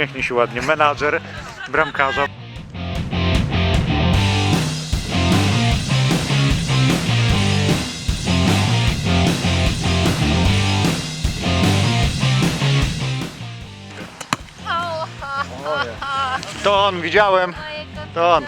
uśmiechnij się ładnie, menadżer bramkarza. To on, widziałem. To on.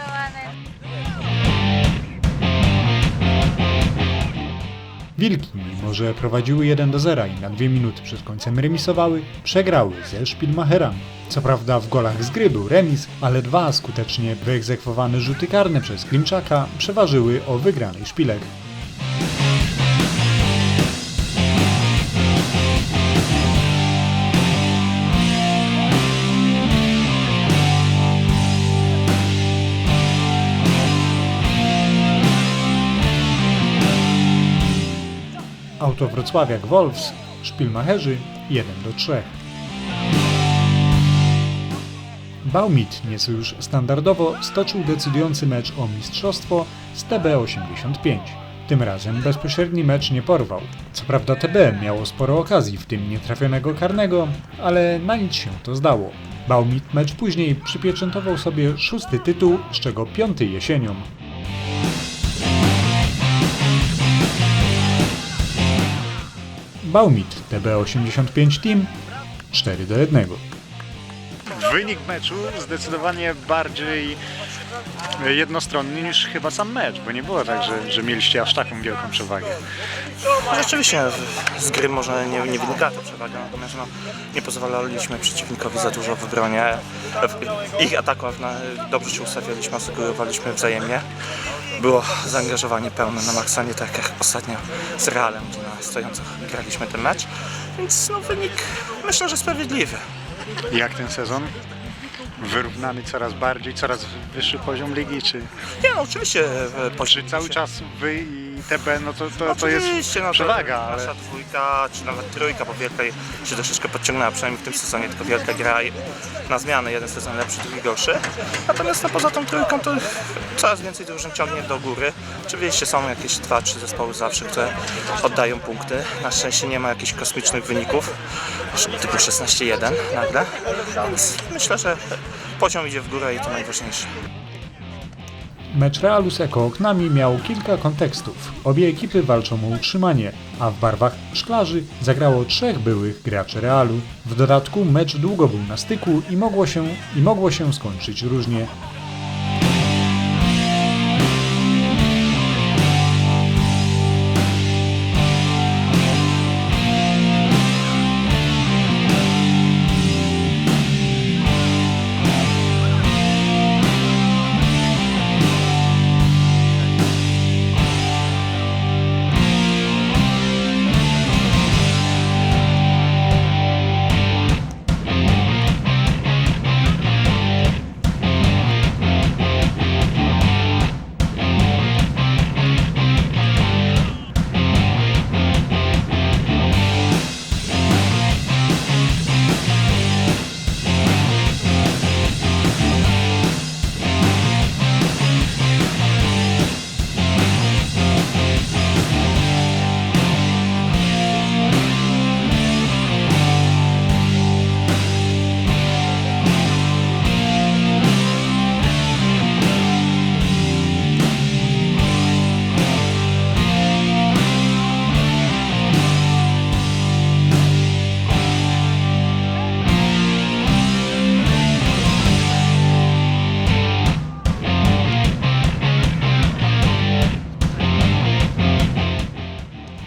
Wilki, że prowadziły 1 do 0 i na 2 minuty przed końcem remisowały, przegrały ze Szpilmacherami. Co prawda w golach z gry był remis, ale dwa skutecznie wyegzekwowane rzuty karne przez Klimczaka przeważyły o wygranej Szpilek. Auto Wrocławiak Wolfs, Szpilmacherzy 1 do 3. Baumit nieco już standardowo stoczył decydujący mecz o mistrzostwo z TB85. Tym razem bezpośredni mecz nie porwał. Co prawda TB miało sporo okazji, w tym nietrafionego karnego, ale na nic się to zdało. Baumit mecz później przypieczętował sobie szósty tytuł, z czego piąty jesienią. Baumit TB85 Team 4 do 1. Wynik meczu zdecydowanie bardziej jednostronny niż chyba sam mecz, bo nie było tak, że, że mieliście aż taką wielką przewagę. No Rzeczywiście z gry może nie, nie wynika ta przewaga, natomiast no, nie pozwalaliśmy przeciwnikowi za dużo w obronie. W ich atakach na, dobrze się ustawialiśmy, asygurowaliśmy wzajemnie. Było zaangażowanie pełne na maksa, nie tak jak ostatnio z Realem, gdzie na stojących graliśmy ten mecz. Więc no, wynik myślę, że sprawiedliwy. Jak ten sezon? Wyrównany coraz bardziej, coraz wyższy poziom ligi, czy, Nie no, oczywiście e, czy cały czas wy i TB, no to, to, to jest Oczywiście, no to przewaga, ale Nasza dwójka, czy nawet trójka, bo Wielka się troszeczkę podciągnęła, przynajmniej w tym sezonie, tylko Wielka gra na zmianę, jeden sezon lepszy, drugi gorszy. Natomiast no, poza tą trójką to coraz więcej drużyn ciągnie do góry. Oczywiście są jakieś dwa, trzy zespoły zawsze, które oddają punkty. Na szczęście nie ma jakichś kosmicznych wyników, typu 16-1 nagle. Więc myślę, że poziom idzie w górę i to najważniejsze. Mecz Realu z Eko Oknami miał kilka kontekstów. Obie ekipy walczą o utrzymanie, a w barwach szklarzy zagrało trzech byłych graczy Realu. W dodatku mecz długo był na styku i mogło się, i mogło się skończyć różnie.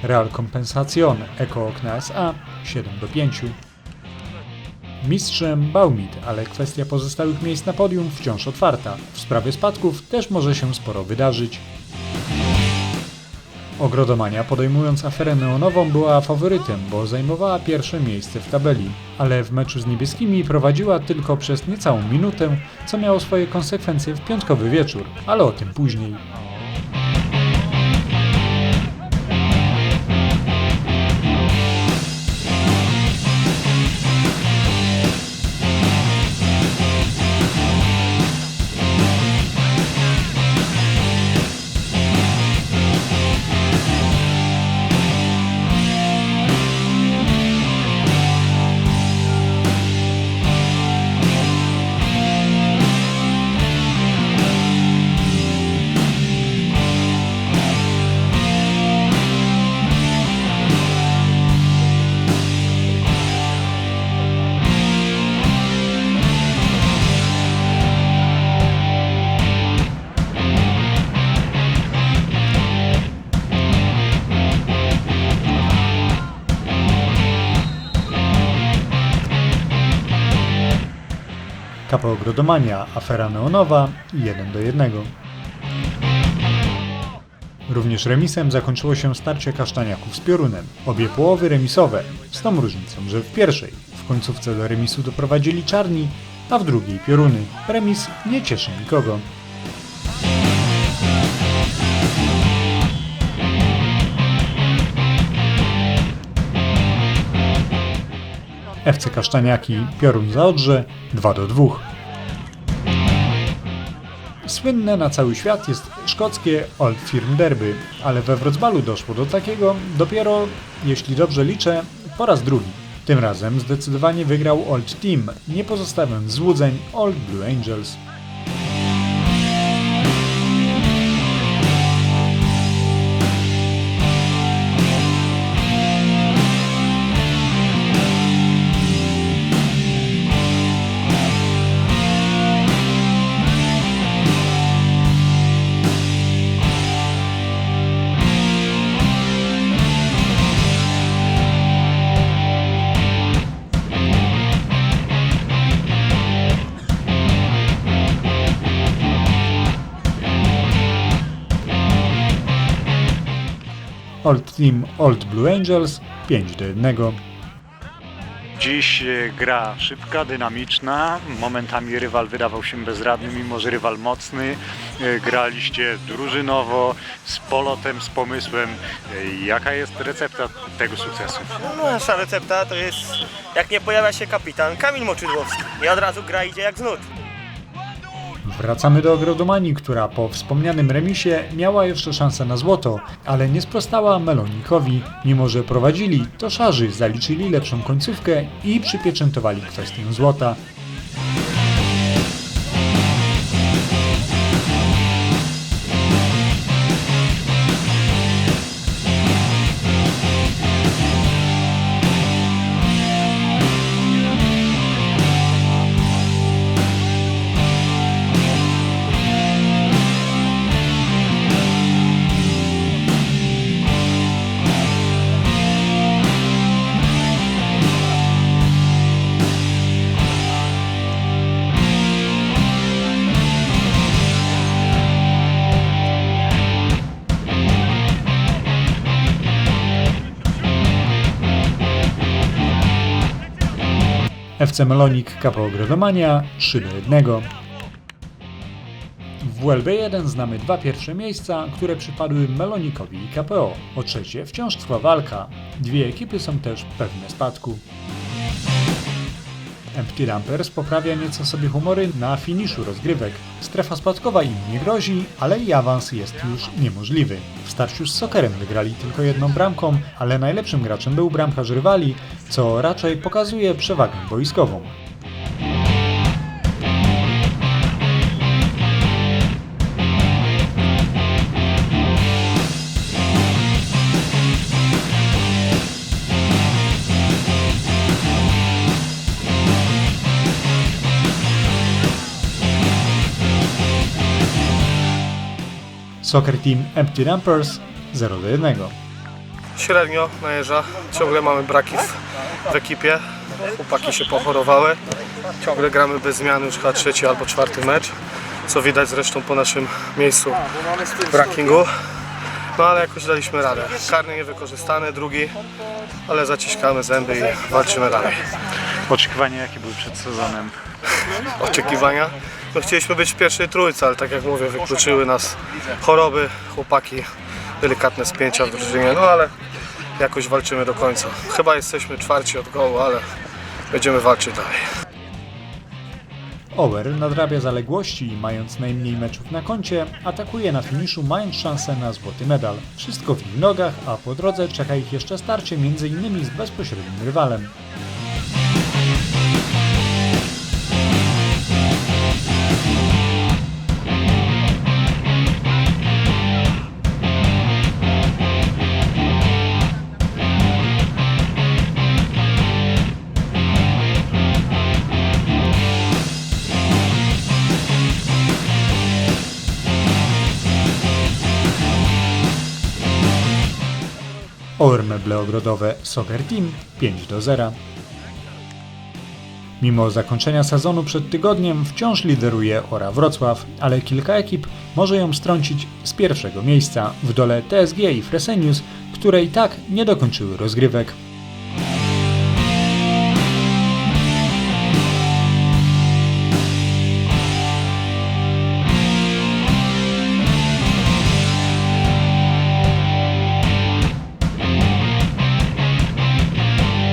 Real Compensazione Eko Okna SA 7 do 5. Mistrzem Baumit, ale kwestia pozostałych miejsc na podium wciąż otwarta. W sprawie spadków też może się sporo wydarzyć. Ogrodomania podejmując aferę neonową była faworytem, bo zajmowała pierwsze miejsce w tabeli, ale w meczu z niebieskimi prowadziła tylko przez niecałą minutę, co miało swoje konsekwencje w piątkowy wieczór, ale o tym później. KPO Grodomania, afera neonowa 1 do 1. Również remisem zakończyło się starcie kasztaniaków z piorunem. Obie połowy remisowe, z tą różnicą, że w pierwszej w końcówce do remisu doprowadzili czarni, a w drugiej pioruny. Remis nie cieszy nikogo. FC Kasztaniaki Piorun Zaodrze 2 do 2. Słynne na cały świat jest szkockie Old Firm Derby, ale we Wrocławiu doszło do takiego dopiero, jeśli dobrze liczę, po raz drugi. Tym razem zdecydowanie wygrał Old Team, nie pozostawiając złudzeń Old Blue Angels. Old Team Old Blue Angels 5 do 1. Dziś e, gra szybka, dynamiczna. Momentami rywal wydawał się bezradny, mimo że rywal mocny. E, Graliście drużynowo, z polotem, z pomysłem. E, Jaka jest recepta tego sukcesu? No, nasza recepta to jest, jak nie pojawia się kapitan Kamil Moczydłowski. I od razu gra idzie jak z nut. Wracamy do Agrodomanii, która po wspomnianym remisie miała jeszcze szansę na złoto, ale nie sprostała Melonikowi. Mimo, że prowadzili, to szarzy zaliczyli lepszą końcówkę i przypieczętowali kwestię złota. FC Melonik KPO Grodomania 3 do 1. W WLB 1 znamy dwa pierwsze miejsca, które przypadły Melonikowi i KPO. O trzecie wciąż trwa walka. Dwie ekipy są też pewne spadku. Empty Rampers poprawia nieco sobie humory na finiszu rozgrywek. Strefa spadkowa im nie grozi, ale i awans jest już niemożliwy. W starciu z Sokerem wygrali tylko jedną bramką, ale najlepszym graczem był bramkarz rywali, co raczej pokazuje przewagę boiskową. Soccer Team Empty Rampers 0 do 1. Średnio najeżdża, ciągle mamy braki w, w ekipie, chłopaki się pochorowały, ciągle gramy bez zmiany, już chyba trzeci albo czwarty mecz, co widać zresztą po naszym miejscu w rankingu. No ale jakoś daliśmy radę. Karny niewykorzystany, drugi, ale zaciskamy zęby i walczymy dalej. Oczekiwania jakie były przed sezonem? Oczekiwania. No chcieliśmy być w pierwszej trójce, ale tak jak mówię, wykluczyły nas choroby, chłopaki, delikatne spięcia w drużynie, no ale jakoś walczymy do końca. Chyba jesteśmy czwarci od gołu, ale będziemy walczyć dalej. Ower nadrabia zaległości i mając najmniej meczów na koncie, atakuje na finiszu mając szansę na złoty medal. Wszystko w ich nogach, a po drodze czeka ich jeszcze starcie m.in. z bezpośrednim rywalem. Ower meble ogrodowe Soccer Team 5 do 0. Mimo zakończenia sezonu przed tygodniem wciąż lideruje Ora Wrocław, ale kilka ekip może ją strącić z pierwszego miejsca w dole TSG i Fresenius, które i tak nie dokończyły rozgrywek.